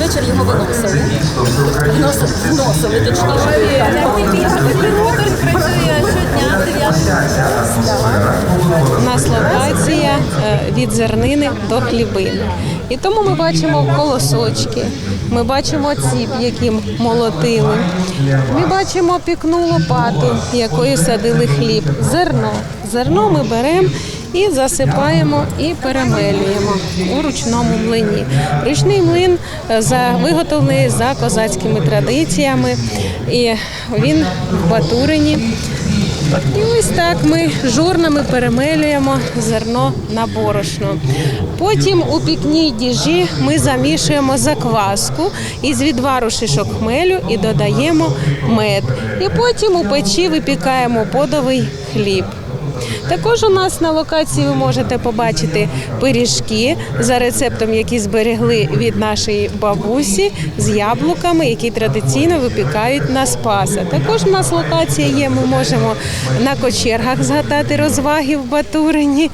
вечір його виносили. Вносили, вносили точніше. Працює щодня, 9 У нас локація е, від зернини до хлібини. І тому ми бачимо колосочки, ми бачимо ціп, яким молотили. Ми бачимо пікну лопату, якою садили хліб. Зерно. Зерно ми беремо і засипаємо і перемелюємо у ручному млині. Ручний млин е, за, виготовлений за козацькими традиціями, і він в Батурині. І ось так ми жорнами перемелюємо зерно на борошно. Потім у пікній діжі ми замішуємо закваску із відвару шишок хмелю і додаємо мед. І потім у печі випікаємо подовий хліб. Також у нас на локації ви можете побачити пиріжки за рецептом, які зберегли від нашої бабусі з яблуками, які традиційно випікають на Спаса. Також у нас локація є. Ми можемо на кочергах згадати розваги в Батурині.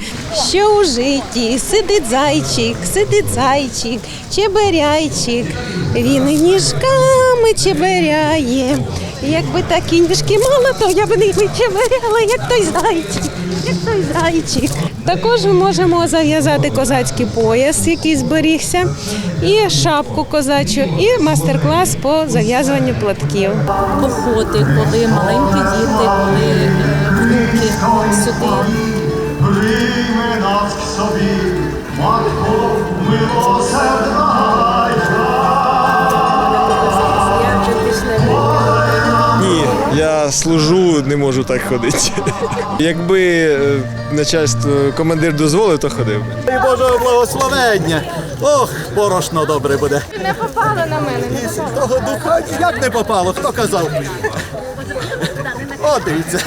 Що у житті сидить зайчик, сидить зайчик, чеберяйчик. Він ніжками чеберяє. Якби такі ніжки мала, то я б ними чеберяла, як той зайчик, як той зайчик. Також ми можемо зав'язати козацький пояс, який зберігся, і шапку козачу, і майстер-клас по зав'язуванню платків. походи, коли маленькі діти, коли е, внуки сюди. Прийми нас к собі, матко милосердна. Я служу, не можу так ходити. Якби е, начальство, командир дозволив, то ходив. би. І Божого благословення. Ох, порошно добре буде. Не попало на мене. І Святого Духа як не попало, хто казав? О, дивіться.